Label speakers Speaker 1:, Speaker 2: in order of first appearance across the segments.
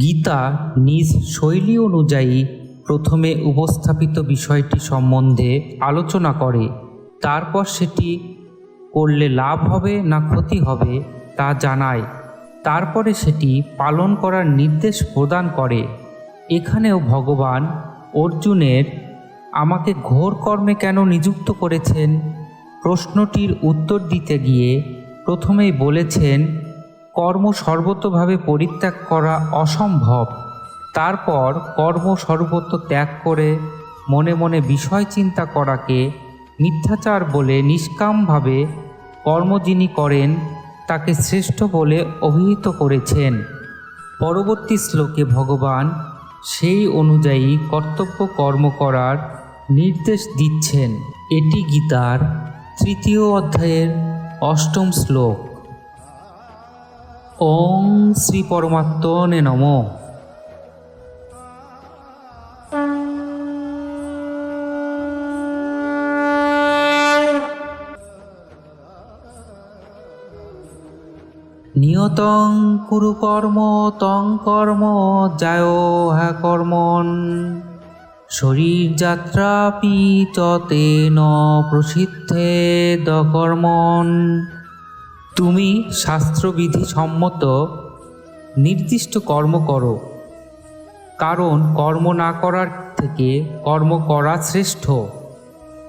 Speaker 1: গীতা নিজ শৈলী অনুযায়ী প্রথমে উপস্থাপিত বিষয়টি সম্বন্ধে আলোচনা করে, তারপর সেটি করলে লাভ হবে না ক্ষতি হবে তা জানায়। তারপরে সেটি পালন করার নির্দেশ প্রদান করে। এখানেও ভগবান অর্জুনের আমাকে ঘোর কর্মে কেন নিযুক্ত করেছেন? প্রশ্নটির উত্তর দিতে গিয়ে প্রথমেই বলেছেন কর্ম সর্বতভাবে পরিত্যাগ করা অসম্ভব। তারপর কর্ম সর্বত্র ত্যাগ করে মনে মনে বিষয় চিন্তা করাকে মিথ্যাচার বলে নিষ্কামভাবে কর্ম যিনি করেন, তাকে শ্রেষ্ঠ বলে অভিহিত করেছেন। পরবর্তী শ্লোকে ভগবান সেই অনুযায়ী কর্তব্য কর্ম করার নির্দেশ দিচ্ছেন। এটি গীতার তৃতীয় অধ্যায়ের অষ্টম শ্লোক। ওং শ্রী পরমাত্মনে নম। নিয়তং কুরু কর্ম, তং কর্ম যায় হা কর্মণ শরীর যাত্রাপি চতে ন প্রসিদ্ধে দকর্মণ তুমি শাস্ত্রবিধি সম্মত নির্দিষ্ট কর্ম করো। কারণ কর্ম না করার থেকে কর্ম করা শ্রেষ্ঠ।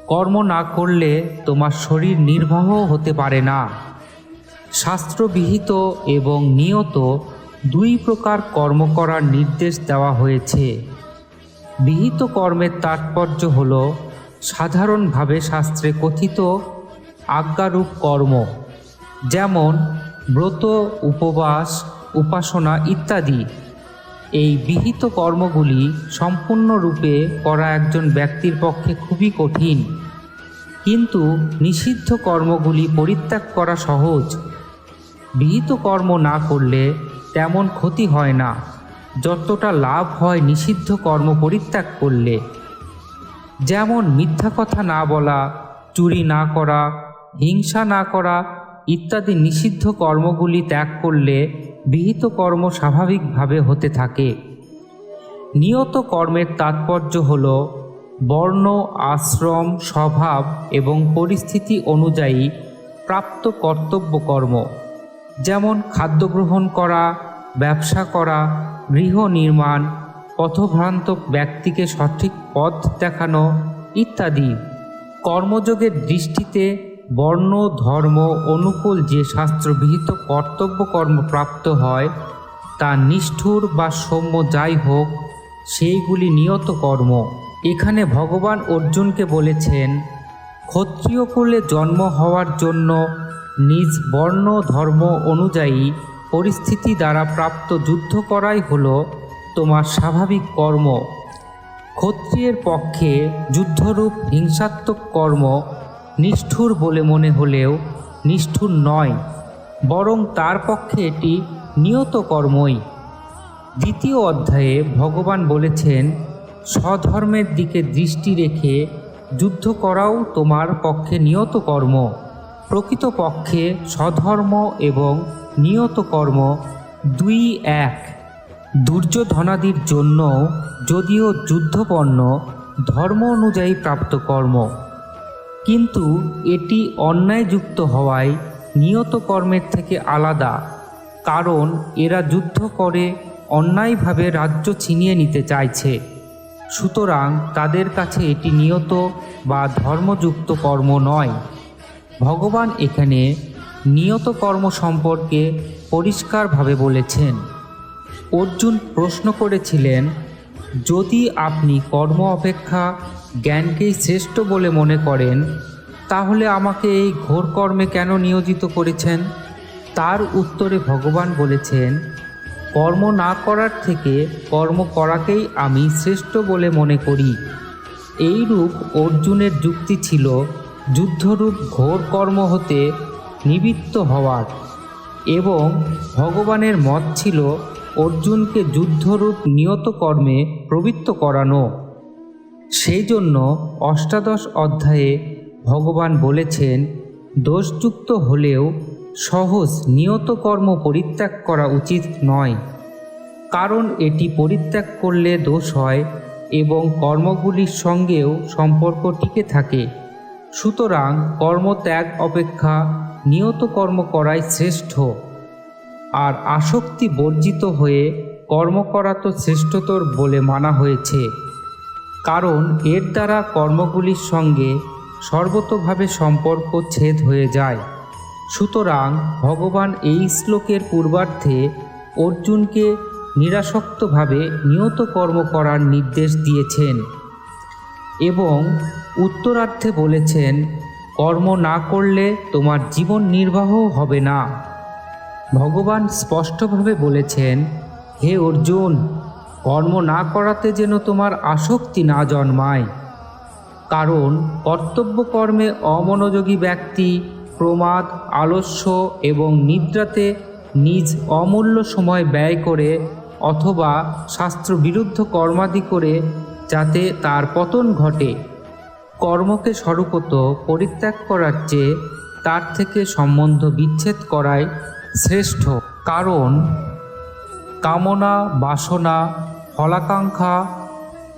Speaker 1: কর্ম না করলে তোমার শরীর নির্বাহ হতে পারে না। শাস্ত্রবিহিত এবং নিয়ত দুই প্রকার কর্ম করার নির্দেশ দেওয়া হয়েছে। বিহিত কর্মের তাৎপর্য হল, সাধারণভাবে শাস্ত্রে কথিত আজ্ঞারূপ কর্ম। যেমন ব্রত, উপবাস, উপাসনা ইত্যাদি। এই বিহিত কর্মগুলি সম্পূর্ণরূপে করা একজন ব্যক্তির পক্ষে খুবই কঠিন। কিন্তু নিষিদ্ধ কর্মগুলি পরিত্যাগ করা সহজ। বিহিত কর্ম না করলে তেমন ক্ষতি হয় না। যতটা লাভ হয় নিষিদ্ধ কর্ম পরিত্যাগ করলে। যেমন মিথ্যা কথা না বলা, চুরি না করা, হিংসা না করা ইত্যাদি নিষিদ্ধ কর্মগুলি ত্যাগ করলে বিহিত কর্ম স্বাভাবিকভাবে হতে থাকে। নিয়ত কর্মের তাৎপর্য হল বর্ণ, আশ্রম, স্বভাব এবং পরিস্থিতি অনুযায়ী প্রাপ্ত কর্তব্য কর্ম, যেমন খাদ্য গ্রহণ করা, ব্যবসা করা, গৃহ নির্মাণ, পথভ্রান্ত ব্যক্তিকে সঠিক পথ দেখানো ইত্যাদি। কর্মযোগের দৃষ্টিতে বর্ণ, ধর্ম, অনুকূল যে শাস্ত্রবিহিত কর্তব্য কর্ম প্রাপ্ত হয়, তা নিষ্ঠুর বা সৌম্য যাই হোক, সেইগুলি নিয়ত কর্ম। এখানে ভগবান অর্জুনকে বলেছেন, ক্ষত্রিয় কুলে জন্ম হওয়ার জন্য নিজ বর্ণ, ধর্ম অনুযায়ী পরিস্থিতি দ্বারা প্রাপ্ত যুদ্ধ করাই হলো তোমার স্বাভাবিক কর্ম। ক্ষত্রিয়ের পক্ষে যুদ্ধরূপ হিংসাত্মক কর্ম নিষ্ঠুর বলে মনে হলেও নিষ্ঠুর নয়, বরং তার পক্ষে এটি নিয়ত কর্মই। দ্বিতীয় অধ্যায়ে ভগবান বলেছেন, স্বধর্মের দিকে দৃষ্টি রেখে যুদ্ধ করাও তোমার পক্ষে নিয়ত কর্ম। প্রকৃতপক্ষে স্বধর্ম এবং নিয়ত কর্ম দুই এক। দুর্যোধনাদির জন্য যদিও যুদ্ধপন্ন ধর্ম অনুযায়ী প্রাপ্ত কর্ম। কিন্তু এটি অন্যায়যুক্ত হওয়ায় নিয়ত কর্মের থেকে আলাদা, কারণ এরা যুদ্ধ করে অন্যায়ভাবে রাজ্য ছিনিয়ে নিতে চাইছে। সুতরাং তাদের কাছে এটি নিয়ত বা ধর্মযুক্ত কর্ম নয়। ভগবান এখানে নিয়ত কর্ম সম্পর্কে পরিষ্কারভাবে বলেছেন। অর্জুন প্রশ্ন করেছিলেন, যদি আপনি কর্ম অপেক্ষা জ্ঞানকেই শ্রেষ্ঠ বলে মনে করেন, তাহলে আমাকে এই ঘোর কর্মে কেন নিয়োজিত করেছেন? তার উত্তরে ভগবান বলেছেন, কর্ম না করার থেকে কর্ম করাকেই আমি শ্রেষ্ঠ বলে মনে করি। এইরূপ অর্জুনের যুক্তি ছিল, যুদ্ধরূপ ঘোর কর্ম হতে নিবৃত্ত হওয়ার। এবং ভগবানের মত ছিল, অর্জুনকে যুদ্ধরূপ নিয়ত কর্মে প্রবৃত্ত করানো। সেই জন্য অষ্টাদশ অধ্যায়ে ভগবান বলেছেন, দোষযুক্ত হলেও সহজ নিয়ত কর্ম পরিত্যাগ করা উচিত নয়। কারণ এটি পরিত্যাগ করলে দোষ হয় এবং কর্মগুলির সঙ্গেও সম্পর্ক টিকে থাকে। সুতরাং কর্মত্যাগ অপেক্ষা নিয়ত কর্ম করাই শ্রেষ্ঠ। আর আসক্তি বর্জিত হয়ে কর্ম করা তো শ্রেষ্ঠতর বলে মানা হয়েছে। কারণ এর দ্বারা কর্মগুলির সঙ্গে সর্বতভাবে সম্পর্ক ছেদ হয়ে যায়। সুতরাং ভগবান এই শ্লোকের পূর্বার্ধে অর্জুনকে নিরাসক্তভাবে নিয়ত কর্ম করার নির্দেশ দিয়েছেন এবং উত্তরার্ধে বলেছেন, কর্ম না করলে তোমার জীবন নির্বাহ হবে না। ভগবান স্পষ্টভাবে বলেছেন, হে অর্জুন কর্ম না করাতে যেন তোমার আসক্তি না জন্মায়। কারণ কর্তব্য কর্মে অমনোযোগী ব্যক্তি প্রমাদ, আলস্য এবং নিদ্রাতে নিজ অমূল্য সময় ব্যয় করে অথবা শাস্ত্রবিরুদ্ধ কর্মাদি করে যাতে তার পতন ঘটে। কর্মকে স্বরূপত পরিত্যাগ করার চেয়ে তার থেকে সম্বন্ধ বিচ্ছেদ করাই শ্রেষ্ঠ। কারণ কামনা, বাসনা ফলাকাঙ্ক্ষা,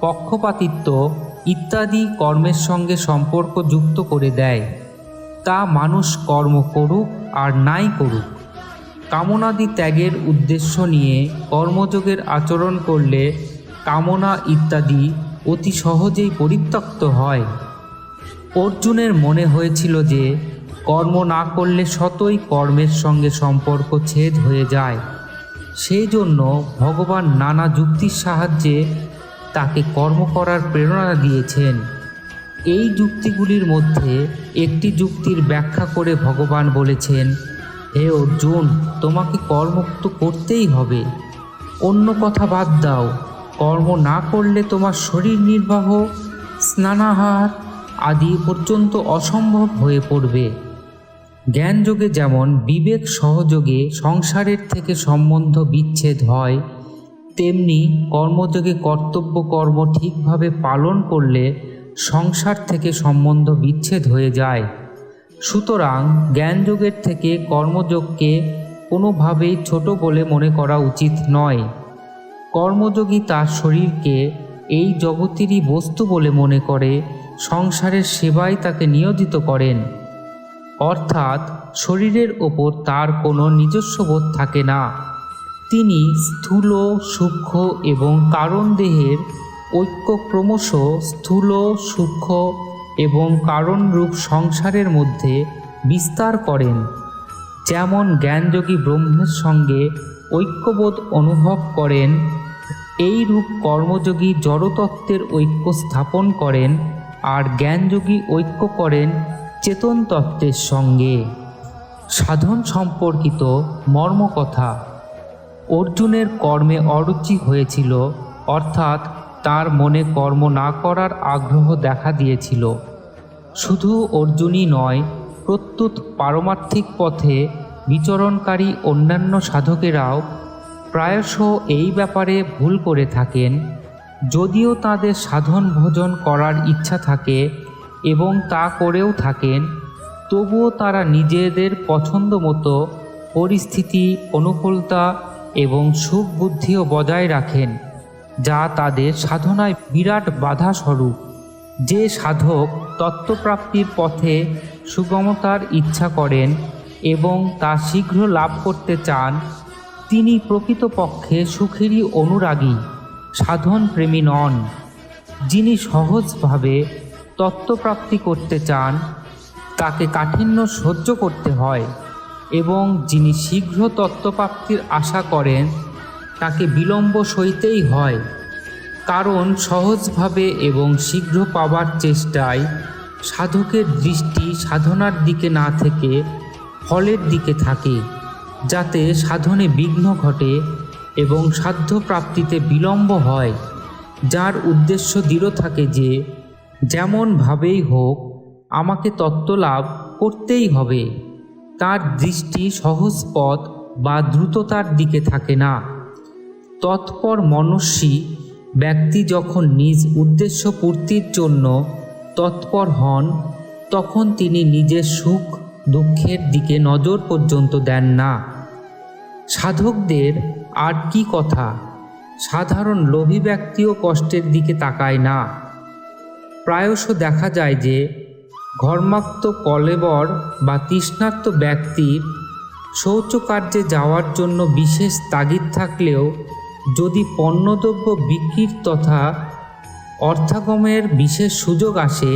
Speaker 1: পক্ষপাতিত্ব ইত্যাদি কর্মের সঙ্গে সম্পর্ক যুক্ত করে দেয়। তা মানুষ কর্ম করুক আর নাই করুক। কামনাদি ত্যাগের উদ্দেশ্য নিয়ে কর্মযোগের আচরণ করলে কামনা ইত্যাদি অতি সহজেই পরিত্যক্ত হয়। অর্জুনের মনে হয়েছিল যে কর্ম না করলে শতই কর্মের সঙ্গে সম্পর্ক ছেদ হয়ে যায়। সেই জন্য ভগবান নানা যুক্তির সাহায্যে তাকে কর্ম করার প্রেরণা দিয়েছেন। এই যুক্তিগুলির মধ্যে একটি যুক্তির ব্যাখ্যা করে ভগবান বলেছেন, হে অর্জুন, তোমাকে কর্মুক্ত করতেই হবে। অন্য কথা বাদ দাও। কর্ম না করলে তোমার শরীর নির্বাহ, স্নানাহার আদি পর্যন্ত অসম্ভব হয়ে পড়বে। জ্ঞানযোগে যেমন বিবেক সহযোগে সংসারের থেকে সম্বন্ধ বিচ্ছেদ হয়, তেমনি কর্মযোগে কর্তব্য কর্ম ঠিকভাবে পালন করলে সংসার থেকে সম্বন্ধ বিচ্ছেদ হয়ে যায়। সুতরাং জ্ঞানযোগের থেকে কর্মযোগকে কোনোভাবেই ছোট বলে মনে করা উচিত নয়। কর্মযোগী তার শরীরকে এই জগতেরই বস্তু বলে মনে করে, সংসারের সেবায় তাকে নিয়োজিত করেন। অর্থাৎ শরীরের ওপর তার কোনো নিজস্ব বোধ থাকে না। তিনি স্থূল, সূক্ষ্ম এবং কারণ দেহের ঐক্য ক্রমশ স্থূল, সূক্ষ্ম এবং কারণরূপ সংসারের মধ্যে বিস্তার করেন। যেমন জ্ঞানযোগী ব্রহ্মের সঙ্গে ঐক্যবোধ অনুভব করেন এই রূপ কর্মযোগী জড়তত্ত্বের ঐক্য স্থাপন করেন আর জ্ঞানযোগী ঐক্য করেন চেতন তত্ত্বের সঙ্গে সাধন সম্পর্কিত মর্মকথা অর্জুনের কর্মে অরুচি হয়েছিল, অর্থাৎ তার মনে কর্ম না করার আগ্রহ দেখা দিয়েছিল। শুধু অর্জুনই নয়, প্রত্যুত পারমার্থিক পথে বিচরণকারী অন্যান্য সাধকেরাও প্রায়শ এই ব্যাপারে ভুল করে থাকেন। যদিও তাদের সাধন ভোজন করার ইচ্ছা থাকে এবং তা করেও থাকেন। তবুও তারা নিজেদের পছন্দ মতো পরিস্থিতি, অনুকূলতা এবং সুখ বুদ্ধিও বজায় রাখেন, যা তাদের সাধনায় বিরাট বাধা স্বরূপ যে সাধক তত্ত্বপ্রাপ্তির পথে সুগমতার ইচ্ছা করেন এবং তা শীঘ্র লাভ করতে চান, তিনি প্রকৃতপক্ষে সুখেরই অনুরাগী সাধন প্রেমী নন, যিনি সহজভাবে তত্ত্বপ্রাপ্তি করতে চান, তাকে কাঠিন্য সহ্য করতে হয় এবং যিনি শীঘ্র তত্ত্বপ্রাপ্তির আশা করেন, তাকে বিলম্ব সইতেই হয়। কারণ সহজভাবে এবং শীঘ্র পাওয়ার চেষ্টায় সাধকের দৃষ্টি সাধনার দিকে না থেকে ফলের দিকে থাকে, যাতে সাধনে বিঘ্ন ঘটে এবং সাধ্য প্রাপ্তিতে বিলম্ব হয়, যার উদ্দেশ্য দৃঢ় থাকে যে যেমনভাবেই হোক, আমাকে তত্ত্ব লাভ করতেই হবে। তার দৃষ্টি সহজ পথ বা দ্রুততার দিকে থাকে না। তৎপর মনস্বী ব্যক্তি যখন নিজ উদ্দেশ্য পূর্তির জন্য তৎপর হন, তখন তিনি নিজের সুখ দুঃখের দিকে নজর পর্যন্ত দেন না। সাধকদের আর কি কথা? সাধারণ লোভী ব্যক্তিও কষ্টের দিকে তাকায় না। প্রায়শ দেখা যায় যে ঘর্মাক্ত কলেবর বা তৃষ্ণার্ত ব্যক্তির শৌচকার্যে যাওয়ার জন্য বিশেষ তাগিদ থাকলেও যদি পণ্যদ্রব্য বিক্রির তথা অর্থাগমের বিশেষ সুযোগ আসে,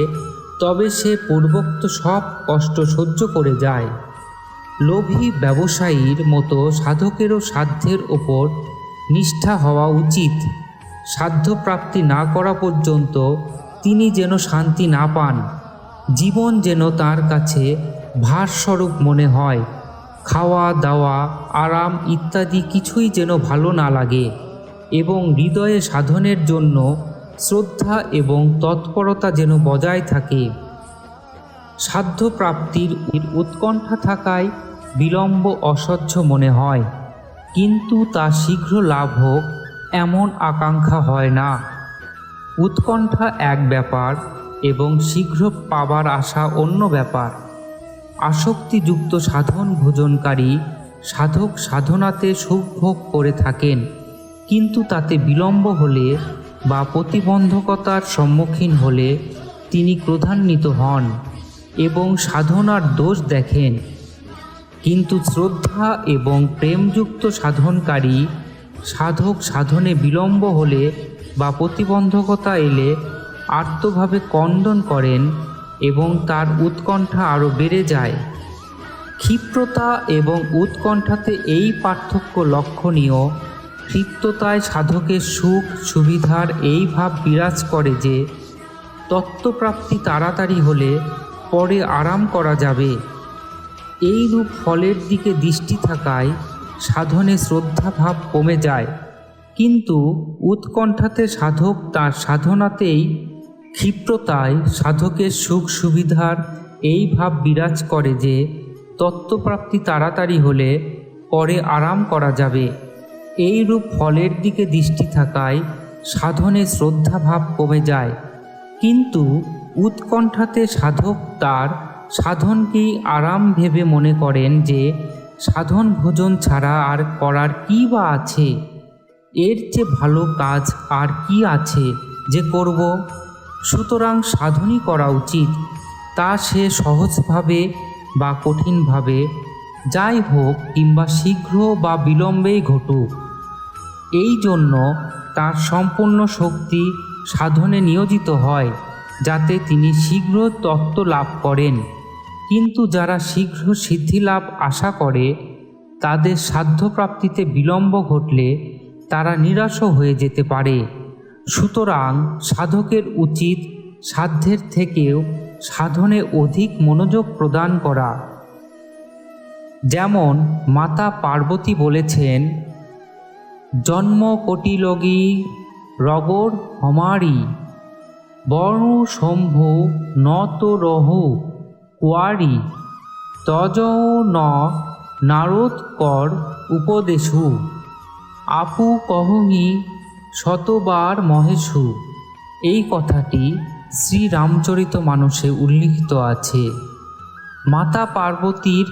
Speaker 1: তবে সে পূর্বোক্ত সব কষ্ট সহ্য করে যায়। লোভী ব্যবসায়ীর মতো সাধকেরও সাধ্যের ওপর নিষ্ঠা হওয়া উচিত। সাধ্য প্রাপ্তি না করা পর্যন্ত তিনি যেন শান্তি না পান। জীবন যেন তার কাছে ভারস্বরূপ মনে হয়। খাওয়া, দাওয়া, আরাম ইত্যাদি কিছুই যেন ভালো না লাগে এবং হৃদয়ে সাধনের জন্য শ্রদ্ধা এবং তৎপরতা যেন বজায় থাকে। সাধ্য প্রাপ্তির উৎকণ্ঠা থাকায় বিলম্ব অসহ্য মনে হয়। কিন্তু তা শীঘ্র লাভ হোক, এমন আকাঙ্ক্ষা হয় না। উৎকণ্ঠা এক ব্যাপার এবং শীঘ্র পাবার আশা অন্য ব্যাপার। আসক্তিযুক্ত সাধন ভোজনকারী সাধক সাধনাতে সুখ ভোগ করে থাকেন, কিন্তু তাতে বিলম্ব হলে বা প্রতিবন্ধকতার সম্মুখীন হলে তিনি ক্রধান্বিত হন এবং সাধনার দোষ দেখেন। কিন্তু শ্রদ্ধা এবং প্রেমযুক্ত সাধনকারী সাধক সাধনে বিলম্ব হলে বা প্রতিবন্ধকতা এলে আর্তভাবে কন্দন করেন এবং তার উৎকণ্ঠা আরও বেড়ে যায়। ক্ষিপ্রতা এবং উৎকণ্ঠাতে এই পার্থক্য লক্ষণীয়। ক্ষিপ্রতায় সাধকের সুখ, সুবিধার এই ভাব বিরাজ করে যে, তত্ত্বপ্রাপ্তি তাড়াতাড়ি হলে পরে আরাম করা যাবে। এই রূপ ফলের দিকে দৃষ্টি থাকায় সাধনে শ্রদ্ধাভাব কমে যায়। কিন্তু উৎকণ্ঠাতে সাধক তার সাধনাতেই ক্ষিপ্রতায় সাধকের সুখ সুবিধার এই ভাব বিরাজ করে যে তত্ত্বপ্রাপ্তি তাড়াতাড়ি হলে পরে আরাম করা যাবে। এই রূপ ফলের দিকে দৃষ্টি থাকায় সাধনে শ্রদ্ধাভাব কমে যায়। কিন্তু উৎকণ্ঠাতে সাধক তার সাধনকেই আরাম ভেবে মনে করেন যে সাধন ভোজন ছাড়া আর করার কী বা আছে? এর চেয়ে ভালো কাজ আর কি আছে যে করব? সুতরাং সাধনই করা উচিত। তা সে সহজভাবে বা কঠিনভাবে, যাই হোক, কিংবা শীঘ্র বা বিলম্বেই ঘটুক। এই জন্য তার সম্পূর্ণ শক্তি সাধনে নিয়োজিত হয়, যাতে তিনি শীঘ্র তত্ত্ব লাভ করেন। কিন্তু যারা শীঘ্র সিদ্ধি লাভ আশা করে, তাদের সাধ্যপ্রাপ্তিতে বিলম্ব ঘটলে তারা নিরাশও হয়ে যেতে পারে। সুতরাং সাধকের উচিত সাধ্যের থেকেও সাধনে অধিক মনোযোগ প্রদান করা। যেমন মাতা পার্বতী বলেছেন, জন্ম কোটিলগী রগর হমারি বর্ণ শম্ভু নত রহু কুয়ারি, তজ ন নারদ কর উপদেশু। আপু কহমি শতবার মহেশু। এই কথাটি শ্রী রামচরিত মানুষে উল্লিখিত আছে। মাতা পার্বতীর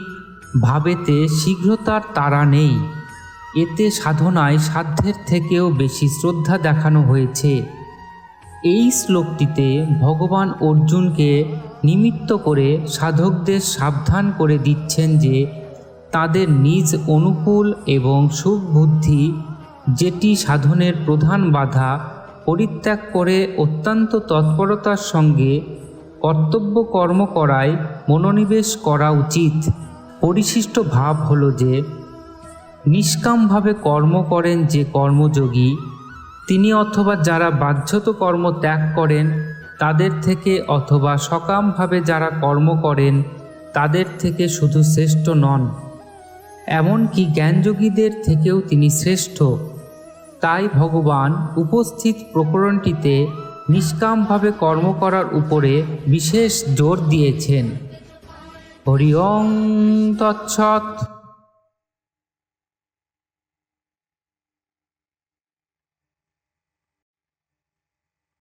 Speaker 1: ভাবেতে শীঘ্রতার তারা নেই। এতে সাধনায় সাধ্যের থেকেও বেশি শ্রদ্ধা দেখানো হয়েছে। এই শ্লোকটিতে ভগবান অর্জুনকে নিমিত্ত করে সাধকদের সাবধান করে দিচ্ছেন যে তাদের নিজ অনুকূল এবং সুবুদ্ধি যেটি সাধনের প্রধান বাধা, পরিত্যাগ করে অত্যন্ত তৎপরতার সঙ্গে কর্তব্য কর্ম করায় মনোনিবেশ করা উচিত। পরিশিষ্ট ভাব হল যে, নিষ্কামভাবে কর্ম করেন যে কর্মযোগী, তিনি অথবা যারা বাধ্যত কর্ম ত্যাগ করেন, তাদের থেকে অথবা সকামভাবে যারা কর্ম করেন, তাদের থেকে শুধু শ্রেষ্ঠ নন। এমনকি জ্ঞানযোগীদের থেকেও তিনি শ্রেষ্ঠ। তাই ভগবান উপস্থিত প্রকরণটিতে নিষ্কামভাবে কর্ম করার উপরে বিশেষ জোর দিয়েছেন। হরিয়ং তৎসৎ।